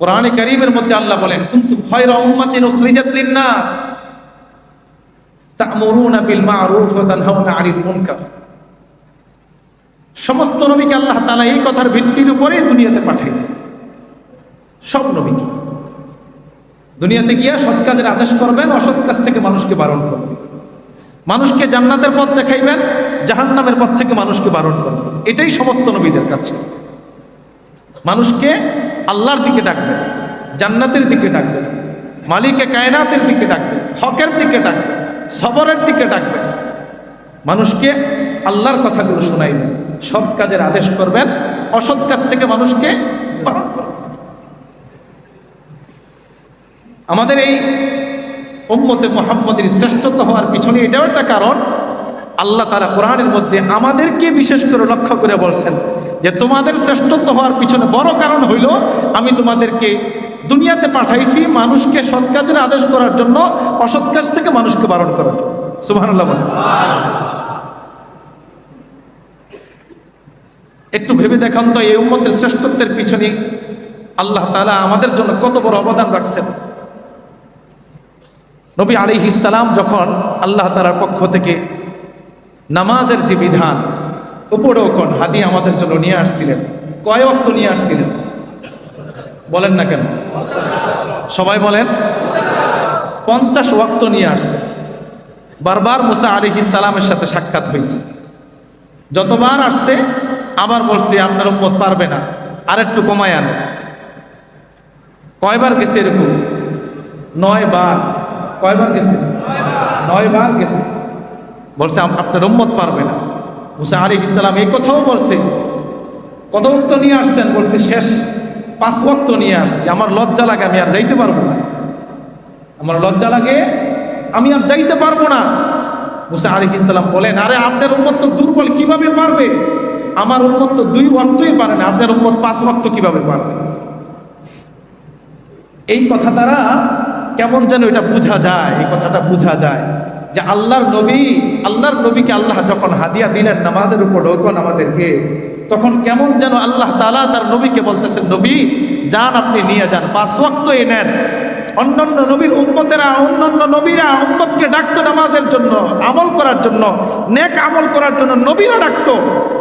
কোরআনে কারীমের মধ্যে আল্লাহ বলেন, কিন্তু খায়রা উম্মাতিন উখরিজাত লিন-নাস তা'মুরুনা বিল মা'রুফ ওয়া তানহাউনা 'আনিল মুনকার। সমস্ত নবীকে আল্লাহ তাআলা এই কথার ভিত্তির উপরে দুনিয়াতে পাঠাইছে সব নবীকে। দুনিয়াতে গিয়া সৎ কাজের আদেশ করবেন, অসৎ কাজ থেকে মানুষকে বারণ করবেন। মানুষকে জান্নাতের পথ দেখাইবেন, জাহান্নামের পথ থেকে মানুষকে বারণ করবেন। এটাই সমস্ত নবীদের কাছে মানুষকে আল্লাহর দিকে ডাকবেন জান্নাতের দিকে ডাকবেন মালিকে কায়নাতের দিকে ডাকবেন হকের দিকে ডাকবেন সবরের দিকে ডাকবেন মানুষকে আল্লাহর কথাগুলো শোনাইবেন সৎ কাজের আদেশ করবেন, অসৎ কাজ থেকে মানুষকে বারণ করবেন। আমাদের এই উম্মতে মোহাম্মদের শ্রেষ্ঠত্ব হওয়ার পিছনে এটাও একটা কারণ, আল্লাহ তারা কোরআনের মধ্যে আমাদেরকে বিশেষ করে লক্ষ্য করে বলছেন যে তোমাদের শ্রেষ্ঠত্ব হওয়ার পিছনে বড় কারণ হইল, আমি তোমাদেরকে দুনিয়াতে পাঠাইছি মানুষকে সৎ কাজের আদেশ করার জন্য, অসৎ কাজ থেকে মানুষকে বারণ করার বলেন। একটু ভেবে দেখান তো, এই উম্মতের শ্রেষ্ঠত্বের পিছনে আল্লাহ তাআলা আমাদের জন্য কত বড় অবদান রাখছেন। নবী আলী ইসালাম যখন আল্লাহ তালার পক্ষ থেকে নামাজের যে বিধান উপরোকন হাদি আমাদের জন্য নিয়ে আসছিলেন। কয় অক্ত নিয়ে আসছিলেন? বলেন না কেন? সবাই বলেন। পঞ্চাশ ওয়াক্ত নিয়ে আসছে। বারবার মুসা আলী ইসালামের সাথে সাক্ষাৎ হয়েছে। যতবার আসছে, আবার বলছে, আপনার উম্মত পারবে না। আর একটু কমায় আনে। কয়বার গেছে এরকম? নয় বার। কয়বার গেছে? নয় বার গেছে। বলছে আপনার উম্মত পারবে না। মুসা আলী ইসলাম এই কথাও বলছে। কত নিয়ে আসছেন, বলছে, শেষ পাঁচ বক্ত নিয়ে আসছি। আমার লজ্জা লাগে, আমি আর যাইতে পারব না। আমার লজ্জা লাগে, আমি আর যাইতে পারব না। মুসা আলী ইসলাম বলেন, আরে, আপনার উম্মত তো দুর্বল, কীভাবে পারবে? আমার উম্মত তো দুই ওয়াক্তই পারে না, আপনার উম্মত পাঁচ ওয়াক্ত কীভাবে পারবে? এই কথা দ্বারা কেমন যেন এটা বোঝা যায়, এই কথাটা বোঝা যায়। যে আল্লাহর নবী আল্লাহর নবীকে আল্লাহ যখন হাদিয়া দিলেন নামাজের উপর রোকন আমাদেরকে তখন কেমন যেন আল্লাহ তালা তার নবীকে বলতেছেন নবী যান আপনি নিয়ে যান পাঁচ ওয়াক্তই নেন। অন্যান্য নবীর উম্মতেরা অন্যান্য নবীরা উম্মতকে ডাকতো নামাজের জন্য আমল করার জন্য নেক আমল করার জন্য নবীরা ডাকতো।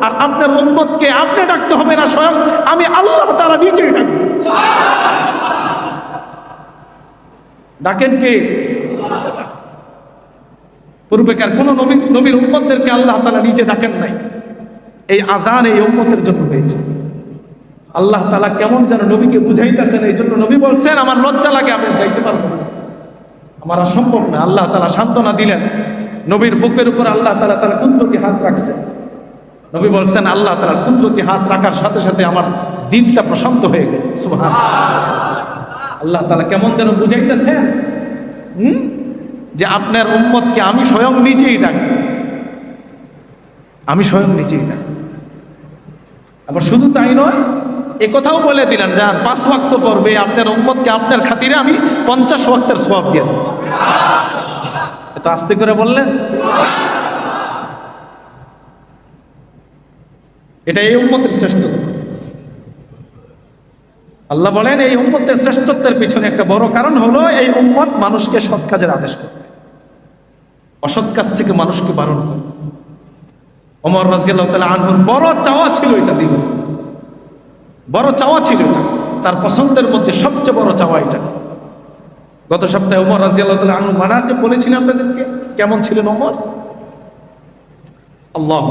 আর আপনার উম্মতকে আপনি ডাকতে হবে না স্বয়ং আমি আল্লাহ তারা নিজেই ডাকবো। ডাকেন কে? পূর্বেকার কোন নবী নবীর উম্মতদেরকে আল্লাহ তালা নিজে ডাকেন নাই। এই আজান এই উম্মতের জন্য হয়েছে। আল্লাহ তালা কেমন যেন নবীকে বুঝাইতেছেন এই জন্য নবী বলছেন, আমার লজ্জা লাগে, আমি যাইতে পারব না। আমার সম্ভব না। আল্লাহ তালা সান্ত্বনা দিলেন। নবীর বুকের উপর আল্লাহ তালা তারা কুদরতি হাত রাখছে নবী বলছেন, আল্লাহ তালা কুদরতি হাত রাখার সাথে সাথে আমার দিলটা প্রশান্ত হয়ে গেল। আল্লাহ তালা কেমন যেন বুঝাইতেছেন, হুম? যে আপনার উম্মতকে আমি স্বয়ং নিজেই ডাক। আমি স্বয়ং নিজেই ডাক। আবার শুধু তাই নয়, এ কথাও বলে দিলেন যান পাঁচ ওয়াক্ত পড়বে আপনার উম্মতকে আপনার খাতিরে আমি পঞ্চাশ ওয়াক্তের সবাব দিয়ে দেব। এত আস্তে করে বললেন? এটা এই উম্মতের শ্রেষ্ঠত্ব। আল্লাহ বলেন, এই উম্মতের শ্রেষ্ঠত্বের পিছনে একটা বড় কারণ হলো, এই উম্মত মানুষকে সৎ কাজের আদেশ করবে অসৎ কাজ থেকে মানুষকে বারণ করে। অমর রাজিয়াল্লাহ তালা আনহুর বড় চাওয়া ছিল এটা দিল। বড় চাওয়া ছিল এটা। তার পছন্দের মধ্যে সবচেয়ে বড় চাওয়া এটা। গত সপ্তাহে ওমর রাজিয়াল্লাহ তালা আনহু মানারকে বলেছিলেন আপনাদেরকে, কেমন ছিলেন ওমর? আল্লাহ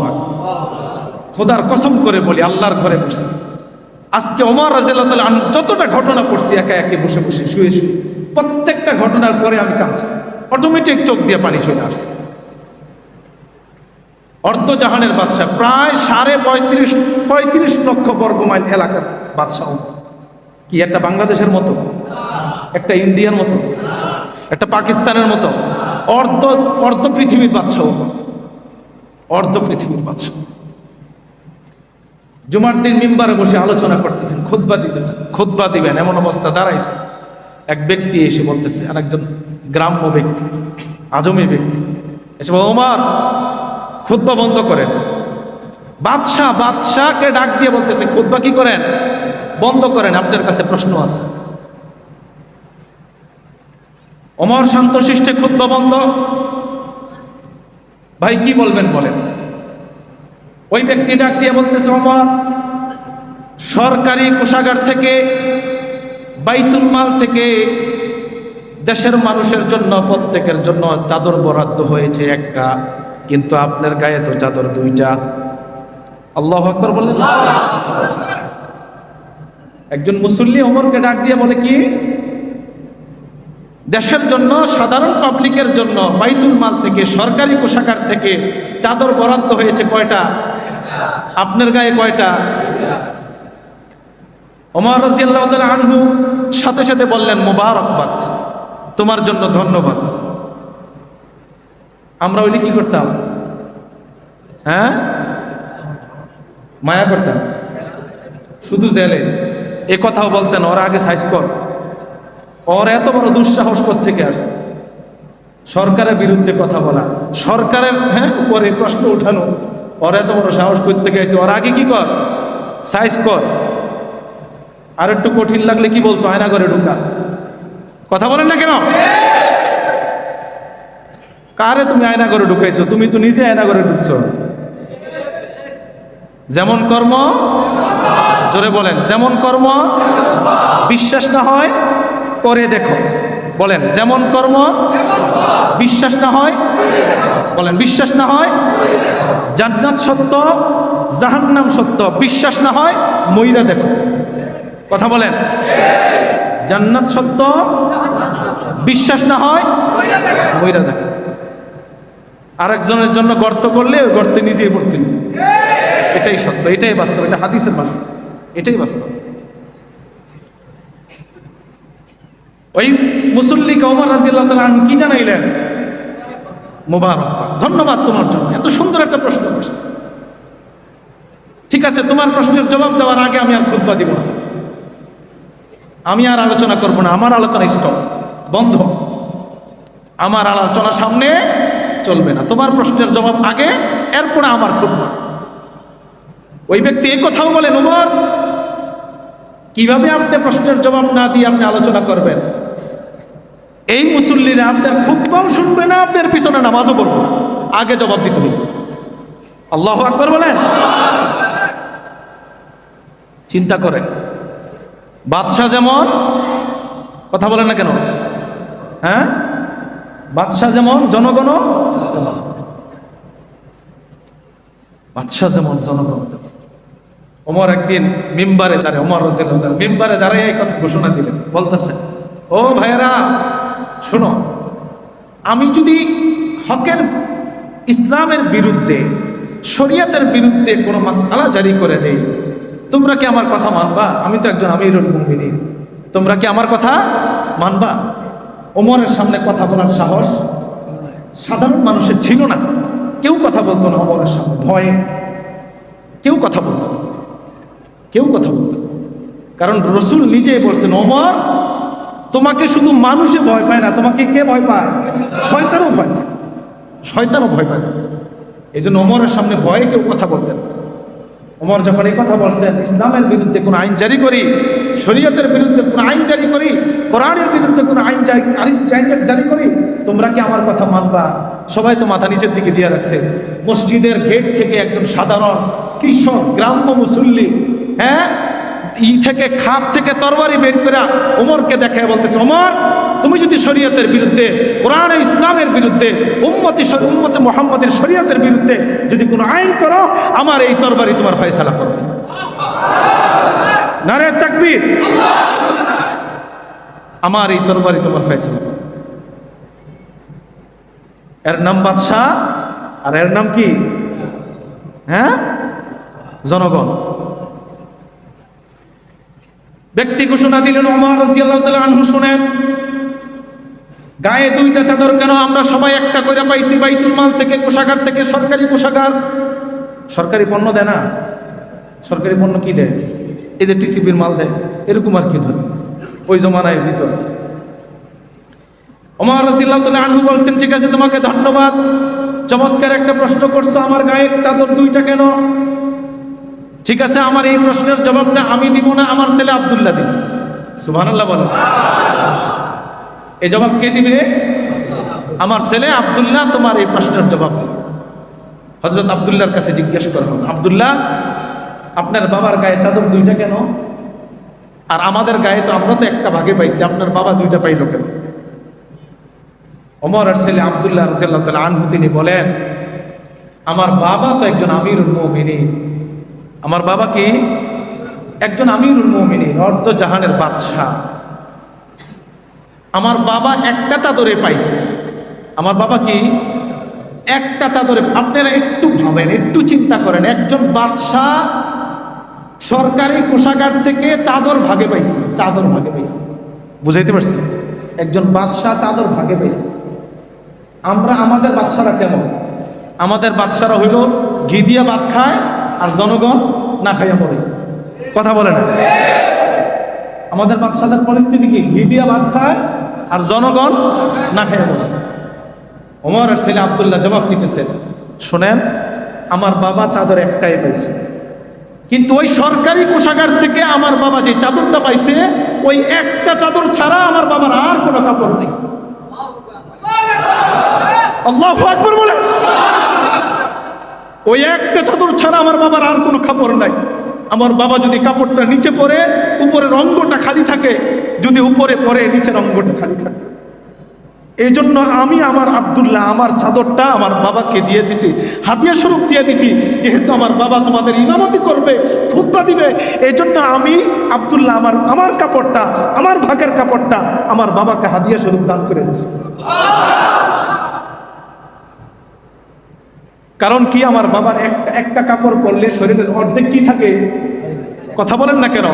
খোদার কসম করে বলি, আল্লাহর ঘরে বসছি। আজকে ওমর রাজিয়াল্লাহ তালা আনহু যতটা ঘটনা পড়ছি একা একে বসে বসে শুয়ে শুয়ে, প্রত্যেকটা ঘটনার পরে আমি কাঁদছি। অটোমেটিক চোখ দিয়ে পানি চলে আসছে। অর্ধজাহানের বাদশাহ, প্রায় সাড়ে পঁয়ত্রিশ পঁয়ত্রিশ লক্ষ বর্গ মাইল এলাকার বাদশাহ কি, একটা বাংলাদেশের মতো? একটা ইন্ডিয়ার মতো? একটা পাকিস্তানের মতো? অর্ধ অর্ধ পৃথিবীর বাদশাহ অর্ধ পৃথিবীর বাদশাহ। জুমার দিন মিম্বারে বসে আলোচনা করতেছেন খুদ্া দিতেছেন খুদ্া দিবেন, এমন অবস্থা দাঁড়াইছে। এক ব্যক্তি এসে বলতেছে আর একজন গ্রাম্য ব্যক্তি আজমি ব্যক্তি। এসে বলে, ওমর খুদ্া বন্ধ করেন। বাদশাহ বাদশাহকে ডাক দিয়ে বলতেছে খুদ্া কি করেন? বন্ধ করেন আপনার কাছে প্রশ্ন আছে। অমর শান্ত শিষ্টে ক্ষুদ্র বন্ধ? ভাই কি বলবেন বলেন। ওই ব্যক্তি ডাক দিয়ে বলতেছে অমর সরকারি কোষাগার থেকে বাইতুল মাল থেকে দেশের মানুষের জন্য, প্রত্যেকের জন্য চাদর বরাদ্দ হয়েছে একটা, কিন্তু আপনার গায়ে তো চাদর দুইটা। আল্লাহ আকবর বললেন একজন মুসল্লি অমরকে ডাক দিয়ে বলে কি, দেশের জন্য, সাধারণ পাবলিকের জন্য, বাইতুল মাল থেকে, সরকারি পোশাকার থেকে চাদর বরাদ্দ হয়েছে কয়টা? আপনার গায়ে কয়টা? ওমর রাজিয়াল্লাহ আনহু সাথে সাথে বললেন, মোবারকবাদ। তোমার জন্য ধন্যবাদ। আমরা ওইটা কি করতাম? হ্যাঁ? মায়া করতাম। শুধু জেলে। এ কথাও বলতেন, ওরা আগে সাইজ কর। ওর এত বড় দুঃসাহস থেকে আসছে? সরকারের বিরুদ্ধে কথা বলা। সরকারের হ্যাঁ উপরে প্রশ্ন উঠানো। ওর এত বড় সাহস করতে গেছে ওর আগে কি কর? সাইজ কর। আর একটু কঠিন লাগলে কি বলতো? আয়না করে ঢুকা। কথা বলেন না কেন? কারে তুমি আয়না করে ঢুকাইছো? তুমি তো নিজে আয়না করে ঢুকছো। যেমন কর্ম, জোরে বলেন, যেমন কর্ম বিশ্বাস না হয়, করে দেখো। বলেন, যেমন কর্ম বিশ্বাস না হয়, বলেন, বিশ্বাস না হয়, জান্নাত সত্য, জাহান্নাম সত্য, বিশ্বাস না হয়, মইরা দেখো। কথা বলেন? জান্নাত সত্য? বিশ্বাস না হয়? দেখো। আরেকজনের জন্য গর্ত করলে ওই গর্তে নিজেই পড়তেন এটাই সত্য, এটাই বাস্তব, এটা হাদিসের ভাষা এটাই বাস্তব। ওই মুসল্লি কৌমার রাজিয়াল্লাহ তালা কি জানাইলেন? মোবারক ধন্যবাদ তোমার জন্য। এত সুন্দর একটা প্রশ্ন করছে। ঠিক আছে, তোমার প্রশ্নের জবাব দেওয়ার আগে আমি আর খুদ্া দিব না। আমি আর আলোচনা করব না, আমার আলোচনা স্টপ বন্ধ। আমার আলোচনা সামনে চলবে না। তোমার প্রশ্নের জবাব আগে, এরপরে আমার খুদ্া ওই ব্যক্তি এই কথাও বলেন ওমর কীভাবে আপনি প্রশ্নের জবাব না দিয়ে আপনি আলোচনা করবেন? এই মুসল্লিরা আপনার খুদ্াও শুনবে না, আপনার পিছনে নামাজও না। আগে জবাব দিতে হবে। আল্লাহ আকবর বলেন। চিন্তা করেন। বাদশাহ যেমন, কথা বলেন না কেন? হ্যাঁ? বাদশাহ যেমন, জনগণ বাদশাহ যেমন, জনগণ। ওমর একদিন মিম্বারে দাঁড়ে ওমর রাজিয়াল্লাহু মিম্বারে দাঁড়িয়ে এই কথা ঘোষণা দিলেন। বলতেছেন ও ভাইয়েরা, শোনো, আমি যদি হকের, ইসলামের বিরুদ্ধে, শরিয়াতের বিরুদ্ধে কোনো মাসালা জারি করে দেই তোমরা কি আমার কথা মানবা? আমি তো একজন আমিরুল মুমিনিন। তোমরা কি আমার কথা মানবা? ওমরের সামনে কথা বলার সাহস সাধারণ মানুষের ছিল না। কেউ কথা বলতো না ওমরের সামনে। ভয়ে। কেউ কথা বলতো না। কেউ কথা বলতো কারণ রসুল নিজেই বলছেন, ওমর, তোমাকে শুধু মানুষে ভয় পায় না, তোমাকে কে ভয় পায়? শয়তানও ভয় পায়। শয়তানও ভয় পায়। এই জন্য ওমরের সামনে ভয়ে কেউ কথা বলতেন না। ওমর যখন এই কথা বলছেন, ইসলামের বিরুদ্ধে কোনো আইন জারি করি, শরীয়তের বিরুদ্ধে কোনো আইন জারি করি, কোরআনের বিরুদ্ধে কোনো আইন জারি করি, তোমরা কি আমার কথা মানবা? সবাই তো মাথা নিচের দিকে দিয়ে রাখছে। মসজিদের গেট থেকে একজন সাধারণ কৃষক, গ্রাম্য মুসল্লি হ্যাঁ ই থেকে খাপ থেকে তরবারি বের করে ওমরকে দেখে বলতেছে, ওমর তুমি যদি শরীয়তের বিরুদ্ধে, কোরআন ইসলামের বিরুদ্ধে, উম্মতি উম্মতে মোহাম্মদের শরীয়তের বিরুদ্ধে যদি কোনো আইন করো, আমার এই তরবারি তোমার ফয়সালা করবে। নারে তাকবীর। আমার এই তরবারি তোমার ফয়সালা করবে। এর নাম বাদশাহ, আর এর নাম কি? হ্যাঁ? জনগণ। ব্যক্তি ঘোষণা দিলেন ওমর রাদিয়াল্লাহু তাআলা আনহু শুনেন গায়ে দুইটা চাদর কেন? আমরা সবাই একটা করে পাইছি, বাইতুল মাল থেকে কোষাগার থেকে সরকারি কোষাগার। সরকারি পণ্য দেয় না? সরকারি পণ্য কি দেয়? এই যে টিসিবির মাল দেয়, এরকম আর কি ধরে? ওই জমানায় দিত। ওমর রাদিয়াল্লাহু আনহু বলছেন, ঠিক আছে, তোমাকে ধন্যবাদ। চমৎকার একটা প্রশ্ন করছ, আমার গায়ে চাদর দুইটা কেন? ঠিক আছে, আমার এই প্রশ্নের জবাবটা আমি দিব না, আমার ছেলে আব্দুল্লাহ দিব। সুবহানাল্লাহ বলেন। এই জবাব কে দিবে? আমার ছেলে আবদুল্লাহ, তোমার এই প্রশ্নের জবাব দিবে। হজরত আবদুল্লাহর কাছে জিজ্ঞেস করা হবে আবদুল্লাহ, আপনার বাবার গায়ে চাদর দুইটা কেন? আর আমাদের গায়ে তো আমরা তো একটা ভাগে পাইছি, আপনার বাবা দুইটা পাইল কেন? অমর আর ছেলে আবদুল্লাহ রাজিয়াল্লাহ তাআলা আনহু তিনি বলেন, আমার বাবা তো একজন আমিরুল মুমিনিন। আমার বাবা কি? একজন আমিরুল মুমিনিন, অর্ধ জাহানের বাদশাহ। আমার বাবা একটা চাদরে পাইছে। আমার বাবা কি? একটা চাদরে, আপনারা একটু ভাবেন, একটু চিন্তা করেন, একজন বাদশাহ সরকারি কোষাগার থেকে চাদর ভাগে পাইছে, চাদর ভাগে পাইছে। বুঝাইতে পারছি? একজন বাদশাহ চাদর ভাগে পাইছে। আমরা, আমাদের বাদশারা কেমন? আমাদের বাদশারা হইল ঘি দিয়া ভাত খায় আর জনগণ না খাইয়া পড়ে কথা বলে না? আমাদের বাদশাদের পরিস্থিতি কি? ঘি দিয়া ভাত খায় আর জনগণ না খাইয়া পড়ে ওমর আর ছেলে আবদুল্লাহ জবাব দিতেছেন, শোনেন, আমার বাবা চাদর একটাই পাইছে। কিন্তু ওই সরকারি কোষাগার থেকে আমার বাবা যে চাদরটা পাইছে, ওই একটা চাদর ছাড়া আমার বাবার আর কোনো কাপড় নেই। আল্লাহ আকবর ওই একটা চাদর ছাড়া আমার বাবার আর কোনো কাপড় নাই। আমার বাবা যদি কাপড়টা নিচে পরে, উপরের অঙ্গটা খালি থাকে, যদি উপরে পরে, নিচের অঙ্গটা খালি থাকে। এই জন্য আমি আমার আবদুল্লাহ, আমার চাদরটা আমার বাবাকে দিয়ে দিছি, হাতিয়া স্বরূপ দিয়ে দিছি, যেহেতু আমার বাবা তোমাদের ইমামতি করবে খুদ্া দিবে এই জন্য আমি আবদুল্লাহ আমার আমার কাপড়টা, আমার ভাগের কাপড়টা আমার বাবাকে হাদিয়া স্বরূপ দান করে দিছি। কারণ কি, আমার বাবার একটা একটা কাপড় পরলে শরীরের অর্ধেক কি থাকে? কথা বলেন না কেন?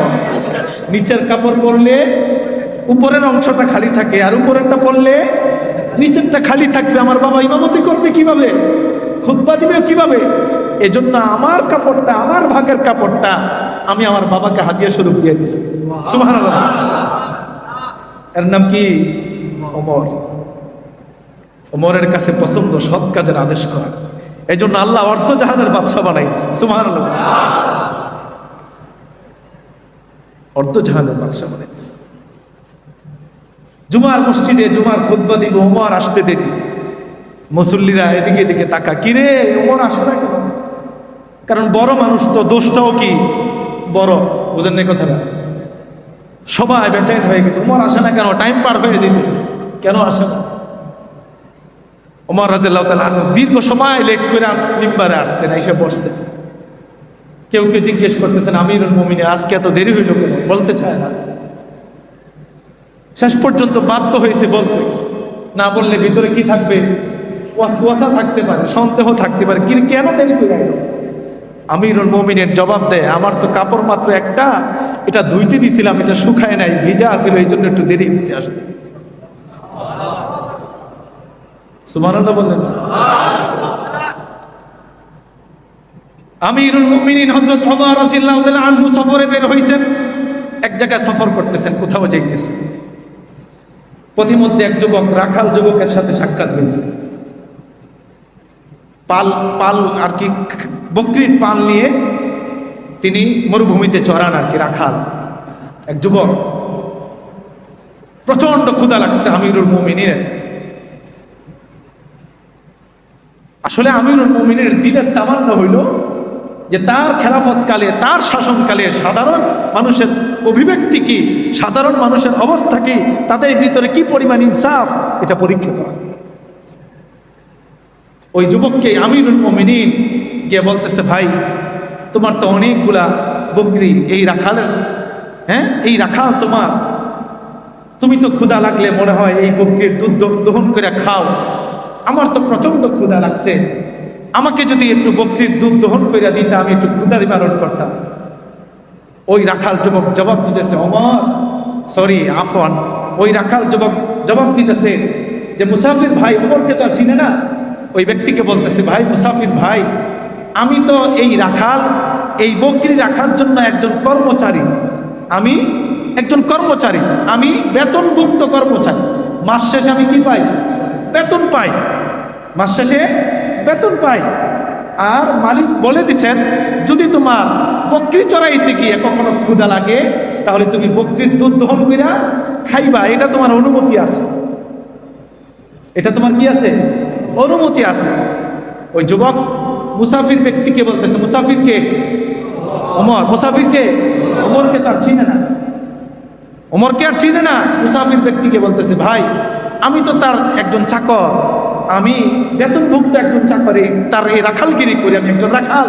নিচের কাপড় পরলে উপরের অংশটা খালি থাকে আর উপরেরটা পরলে নিচেরটা খালি থাকবে। আমার বাবা ইমামতি করবে কীভাবে? খুদ্া দিবে কীভাবে? এজন্য আমার কাপড়টা, আমার ভাগের কাপড়টা আমি আমার বাবাকে হাতিয়া স্বরূপ দিয়ে দিছি। সুমার এর নাম কি? অমর অমরের কাছে পছন্দ সৎ কাজের আদেশ করা। এই জন্য আল্লাহ অর্থ জাহাজের বাদশাহ বানাই দিয়েছে। সুমার অর্ধ জাহাজের বাদশাহ বানাই দিয়েছে জুমার মসজিদে জুমার খুদ্া দিব ওমর আসতে দেরি। মুসল্লিরা এদিকে এদিকে তাকা কিরে ওমর আসে না কেন? কারণ বড় মানুষ তো, দোষটাও কি? বড়, বুঝেন না কথাটা? সবাই বেচাইন হয়ে গেছে ওমর আসে না কেন? টাইম পার হয়ে যেতেছে কেন আসে না? ওমর রাজিল্লাহ দীর্ঘ সময় লেখ করে মিম্বারে আসছেন এসে বসছেন কেউ কেউ জিজ্ঞেস করতেছেন, আমিরুল মমিনে আজকে এত দেরি হইল কেন? বলতে চায় না। শেষ পর্যন্ত বাধ্য হয়েছে বলতে। না বললে ভিতরে কি থাকবে? থাকতে পারে, সন্দেহ থাকতে পারে। কি কেন দেরি করে আইল? আমিরুল মমিনের জবাব দেয়, আমার তো কাপড় মাত্র একটা, এটা ধুইতে দিছিলাম, এটা শুকায় নাই, ভিজা আছিল, এই জন্য একটু দেরি হয়েছে আসতে সুবহানাল্লাহ বললেন আমিরুল মুমিনিন হযরত ওমর তাআলা আনহু সফরে বের হইছেন। এক জায়গায় সফর করতেছেন, কোথাও যাইতেছেন। পথিমধ্যে এক যুবক, রাখাল যুবকের সাথে সাক্ষাৎ হয়েছে। পাল পাল আর কি, বকরির পাল নিয়ে তিনি মরুভূমিতে চড়ান আর কি, রাখাল। এক যুবক প্রচণ্ড ক্ষুধা লাগছে আমিরুল মুমিনের আসলে আমিরুল মুমিনের দিলের তামান্না হইল যে তার খেলাফতকালে, তার শাসনকালে সাধারণ মানুষের অভিব্যক্তি কি? সাধারণ মানুষের অবস্থা কি? তাদের ভিতরে কি পরিমাণ ইনসাফ? এটা পরীক্ষা করা। ওই যুবককে আমিরুল মমিনিন গিয়ে বলতেছে, ভাই, তোমার তো অনেকগুলা বকরি, এই রাখালের হ্যাঁ? এই রাখাল তোমার। তুমি তো ক্ষুধা লাগলে মনে হয় এই বকরির দুধ দহন করে খাও। আমার তো প্রচণ্ড ক্ষুধা লাগছে। আমাকে যদি একটু বকরির দুধ দহন করিয়া দিতে, আমি একটু ক্ষুধা নিবারণ করতাম। ওই রাখাল যুবক জবাব দিতেছে অমর সরি আফওয়ান। ওই রাখাল যুবক জবাব দিতেছে যে, মুসাফির ভাই ওমরকে তো আর চিনে না? ওই ব্যক্তিকে বলতেছে, ভাই, মুসাফির ভাই, আমি তো এই রাখাল, এই বকরি রাখার জন্য একজন কর্মচারী। আমি একজন কর্মচারী, আমি বেতনভুক্ত কর্মচারী। মাস শেষে আমি কি পাই? বেতন পাই। মাস শেষে বেতন পাই। আর মালিক বলে দিছেন, যদি তোমার বকরি চড়াইতে গিয়ে কখনো ক্ষুধা লাগে, তাহলে তুমি বকরির দুধ দহন করিয়া খাইবা। এটা তোমার অনুমতি আছে। এটা তোমার কি আছে? অনুমতি আছে। ওই যুবক মুসাফির ব্যক্তিকে বলতেছে, মুসাফিরকে, ওমর, মুসাফিরকে, ওমরকে তার চিনে না। ওমরকে আর চিনে না। মুসাফির ব্যক্তিকে বলতেছে, ভাই, আমি তো তার একজন চাকর। আমি বেতনভুক্ত একজন চাকরি, তার এই রাখালগিরি করি আমি একজন রাখাল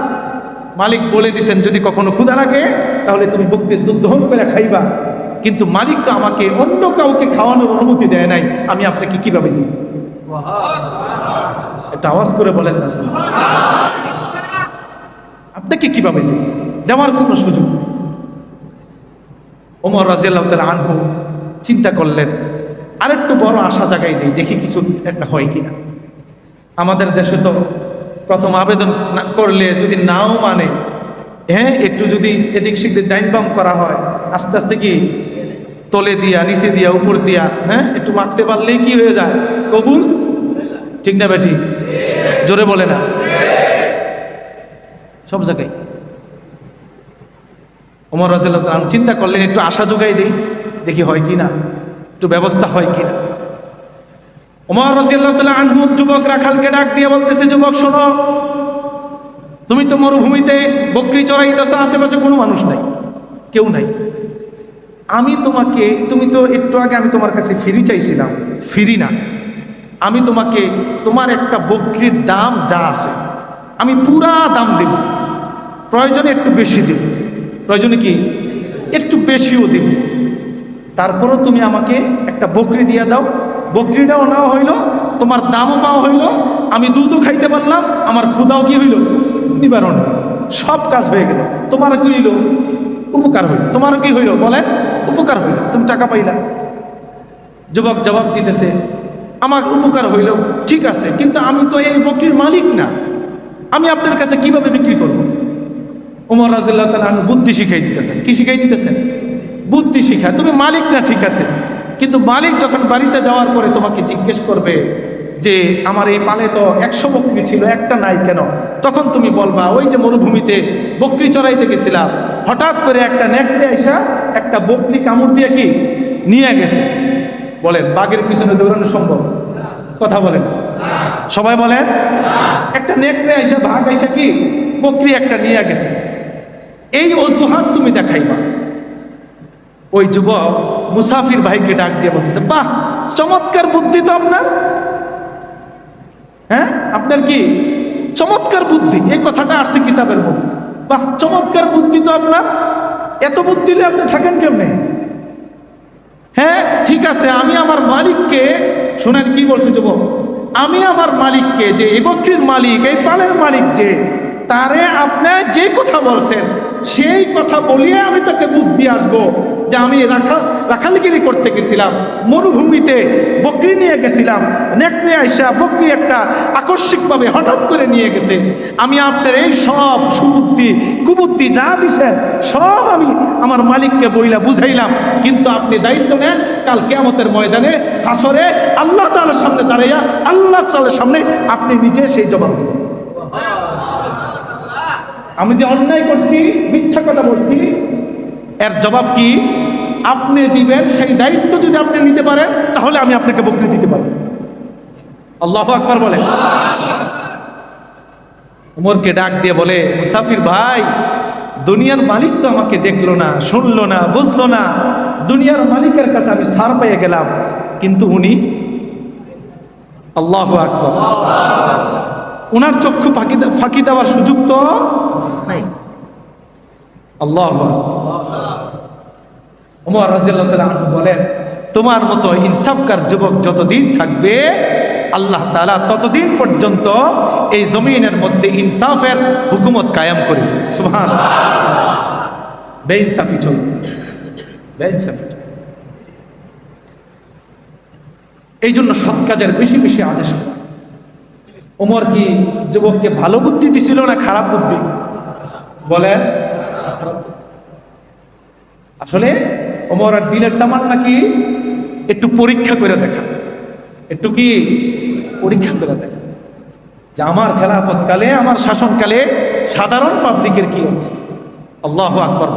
মালিক বলে দিছেন, যদি কখনো ক্ষুধা লাগে, তাহলে তুমি বকরির দুধ দহন করে খাইবা কিন্তু মালিক তো আমাকে অন্য কাউকে খাওয়ানোর অনুমতি দেয় নাই, আমি আপনাকে কীভাবে দিই একটা আওয়াজ করে বলেন না। আপনাকে কীভাবে দিই দেওয়ার কোনো সুযোগ। ওমর রাজিয়াল্লাহ আনহু চিন্তা করলেন আরেকটু বড় আশা জায়গায় দিই, দেখি কিছু একটা হয় কিনা। আমাদের দেশে তো প্রথম আবেদন করলে যদি নাও মানে হ্যাঁ একটু যদি এদিক সেদিক ডাইন বাম করা হয়, আস্তে আস্তে কি তলে দিয়া, নিচে দিয়া, উপর দিয়া হ্যাঁ একটু মারতে পারলেই কি হয়ে যায়? কবুল? ঠিক না বেটি? জোরে বলে না। সব জায়গায়। ওমর রাজিয়াল্লাহ তাআলা চিন্তা করলেন, একটু আশা যোগাই দিই, দেখি হয় কি না একটু ব্যবস্থা হয় কি না ওমর রাজিয়াল্লাহ তাআলা আনহুর যুবক রাখালকে ডাক দিয়ে বলতেছে, যুবক, শোনো, তুমি তো মরুভূমিতে বকরি চড়াইতেছো আশেপাশে কোনো মানুষ নাই, কেউ নাই। আমি তোমাকে, তুমি তো একটু আগে আমি তোমার কাছে ফিরি চাইছিলাম, ফিরি না। আমি তোমাকে, তোমার একটা বকরির দাম যা আছে, আমি পুরা দাম দেব। প্রয়োজনে একটু বেশি দেব। প্রয়োজনে কি? একটু বেশিও দেব। তারপরও তুমি আমাকে একটা বকরি দিয়ে দাও। বকরিটাও নেওয়া হইল, তোমার দামও পাওয়া হইল, আমি দুধও খাইতে পারলাম, আমার ক্ষুদাও কি হইল? নিবারণ সব কাজ হয়ে গেল। তোমার কি হইল? উপকার হইল। তোমারও কি হইল? বলেন, উপকার হইল। তুমি টাকা পাইলা। যুবক জবাব দিতেছে, আমার উপকার হইল, ঠিক আছে, কিন্তু আমি তো এই বকরির মালিক না। আমি আপনার কাছে কীভাবে বিক্রি করব? রাজিল্লাহ তালা বুদ্ধি শিখাই দিতেছেন। কি শিখাই দিতেছেন? বুদ্ধি শিখায়, তুমি মালিক না ঠিক আছে। কিন্তু মালিক যখন বাড়িতে যাওয়ার পরে তোমাকে জিজ্ঞেস করবে যে, আমার এই পালে তো একশো বকরি ছিল, একটা নাই কেন? তখন তুমি বলবা, ওই যে মরুভূমিতে বকরি চড়াইতে গেছিলাম, হঠাৎ করে একটা নেকড়ে আইসা একটা বকরি কামড় দিয়ে কি নিয়ে গেছে। বলেন বাঘের পিছনে দৌড়ানো সম্ভব? কথা বলেন। সবাই বলেন, একটা নেকড়ে আইসা ভাগ আইসা কি বকরি একটা নিয়ে গেছে। এই অজুহাত তুমি দেখাইবা। ওই যুবক মুসাফির ভাইকে ডাক দিয়ে বলতেছে, বাহ, চমৎকার বুদ্ধি তো আপনার। হ্যাঁ আপনার কি চমৎকার বুদ্ধি? এই কথাটা আসছে কিতাবের মধ্যে। বাহ, চমৎকার বুদ্ধি তো আপনার। এত বুদ্ধি আপনি থাকেন কেমনে? হ্যাঁ ঠিক আছে, আমি আমার মালিককে, শোনেন কি বলছে যুবক, আমি আমার মালিককে যে এই বকরির মালিক, এই পালের মালিক যে, তারে আপনি যে কথা বলছেন, সেই কথা বলিয়ে আমি তাকে বুঝ দিয়ে আসব। যে আমি রাখা রাখালগিরি করতে গেছিলাম, মরুভূমিতে বকরি নিয়ে গেছিলাম, নেকড়ে আইসা বকরি একটা আকস্মিকভাবে হঠাৎ করে নিয়ে গেছে। আমি আপনার এই সব সুবুদ্ধি, কুবুদ্ধি যা দিছেন, সব আমি আমার মালিককে বইলা বুঝাইলাম। কিন্তু আপনি দায়িত্ব নেন, কাল কেয়ামতের ময়দানে হাসরে আল্লাহ তাআলার সামনে দাঁড়াইয়া আল্লাহ তাআলার সামনে আপনি নিজে সেই জবাব দেবেন। আমি যে অন্যায় করছি, মিথ্যা কথা বলছি এর জবাব কি? আপনি দিবেন সেই দায়িত্ব যদি আপনি নিতে পারেন, তাহলে আমি আপনাকে বকরি দিতে পারব। আল্লাহ আকবার বলে। উমরকে ডাক দিয়ে বলে, মুসাফির ভাই, দুনিয়ার মালিক তো আমাকে দেখল না, শুনলো না, বুঝলো না। দুনিয়ার মালিকের কাছে আমি সার পেয়ে গেলাম, কিন্তু উনি আল্লাহ আকবর। ওনার চক্ষু ফাঁকি ফাঁকি দেওয়ার সুযোগ তো নাই। আল্লাহ ওমর রাজিয়াল্লাহু বলেন, তোমার মতো ইনসাফকার যুবক যতদিন থাকবে, আল্লাহ তাআলা ততদিন পর্যন্ত এই জমিনের মধ্যে ইনসাফের হুকুমত কায়াম করে দেবে। সুবহান বেইনসাফি চলবে। বেইনসাফি। এই জন্য সৎ কাজের বেশি বেশি আদেশ ওমর কি যুবককে ভালো বুদ্ধি দিছিল না খারাপ বুদ্ধি? বলেন আসলে ওমর আর দিলের তামান নাকি একটু পরীক্ষা করে দেখা। একটু কি? পরীক্ষা করে দেখা। যে আমার খেলাফতকালে, আমার শাসনকালে সাধারণ পাবলিকের কি অবস্থা? আল্লাহ আকবর।